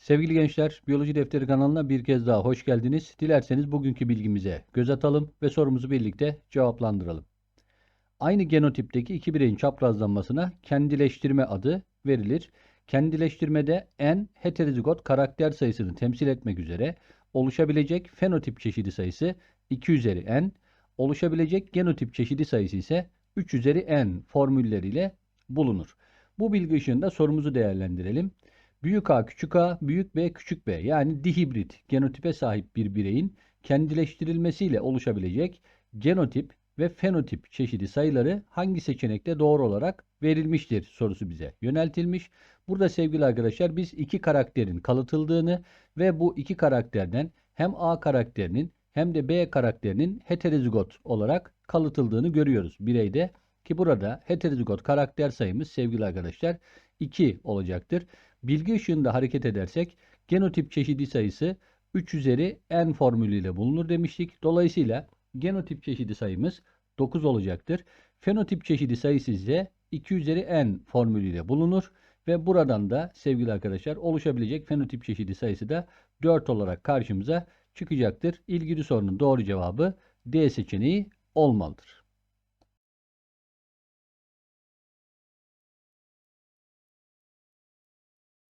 Sevgili gençler, Biyoloji Defteri kanalına bir kez daha hoş geldiniz. Dilerseniz bugünkü bilgimize göz atalım ve sorumuzu birlikte cevaplandıralım. Aynı genotipteki iki bireyin çaprazlanmasına kendileştirme adı verilir. Kendileştirmede n heterozigot karakter sayısını temsil etmek üzere oluşabilecek fenotip çeşidi sayısı 2 üzeri n, oluşabilecek genotip çeşidi sayısı ise 3 üzeri n formülleriyle bulunur. Bu bilgi ışığında sorumuzu değerlendirelim. Büyük A küçük a, büyük B küçük b yani dihibrit genotipe sahip bir bireyin kendileştirilmesiyle oluşabilecek genotip ve fenotip çeşidi sayıları hangi seçenekte doğru olarak verilmiştir sorusu bize yöneltilmiş. Burada sevgili arkadaşlar biz iki karakterin kalıtıldığını ve bu iki karakterden hem A karakterinin hem de B karakterinin heterozigot olarak kalıtıldığını görüyoruz bireyde. Ki burada heterozigot karakter sayımız sevgili arkadaşlar 2 olacaktır. Bilgi ışığında hareket edersek genotip çeşidi sayısı 3 üzeri n formülüyle bulunur demiştik. Dolayısıyla genotip çeşidi sayımız 9 olacaktır. Fenotip çeşidi sayısı ise 2 üzeri n formülüyle bulunur. Ve buradan da sevgili arkadaşlar oluşabilecek fenotip çeşidi sayısı da 4 olarak karşımıza çıkacaktır. İlgili sorunun doğru cevabı D seçeneği olmalıdır.